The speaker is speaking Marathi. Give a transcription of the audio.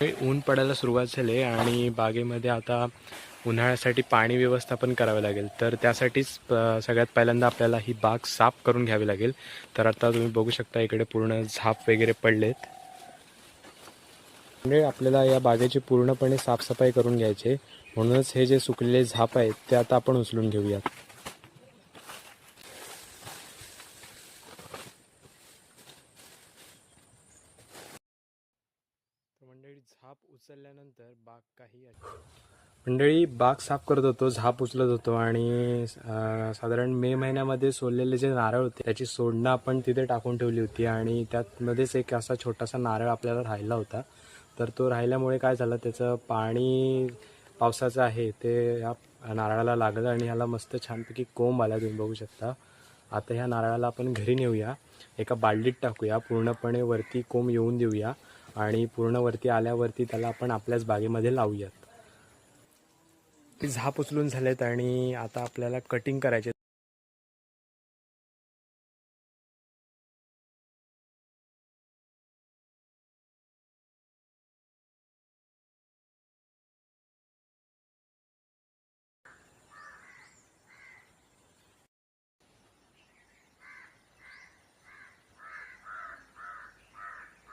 ऊन पडायला सुरुवात झाली आहे आणि बागेमध्ये आता उन्हाळ्यासाठी पाणी व्यवस्थापन करावं लागेल. तर त्यासाठीच सगळ्यात पहिल्यांदा आपल्याला ही बाग साफ करून घ्यावी लागेल. तर आता तुम्ही बघू शकता इकडे पूर्ण झाप वगैरे पडलेत. म्हणजे आपल्याला या बागेची पूर्णपणे साफसफाई करून घ्यायची म्हणूनच हे जे सुकलेले झाप आहेत ते आता आपण उचलून घेऊयात. मंडळी झाप उचलल्यानंतर बाग काही मंडळी बाग साफ करत होतो झाप उचलत होतो आणि साधारण मे महिन्यामध्ये सोललेले जे नारळ होते त्याची सोडणं आपण तिथे टाकून ठेवली होती आणि त्यातमध्येच एक असा छोटासा नारळ आपल्याला राहिला होता. तर तो राहिल्यामुळे काय झालं त्याचं पाणी पावसाचं आहे ते ह्या नारळाला लागलं आणि ह्याला मस्त छानपैकी कोंब आला तुम्ही बघू शकता. आता ह्या नारळाला आपण घरी नेऊया एका बालडीत टाकूया पूर्णपणे वरती कोंब येऊन देऊया. आणि पूर्ण वरती आल्यावरती त्याला आपण आपल्याच बागेमध्ये लावूयात. झाप उचलून झालेत आणि आता आपल्याला कटिंग करायचे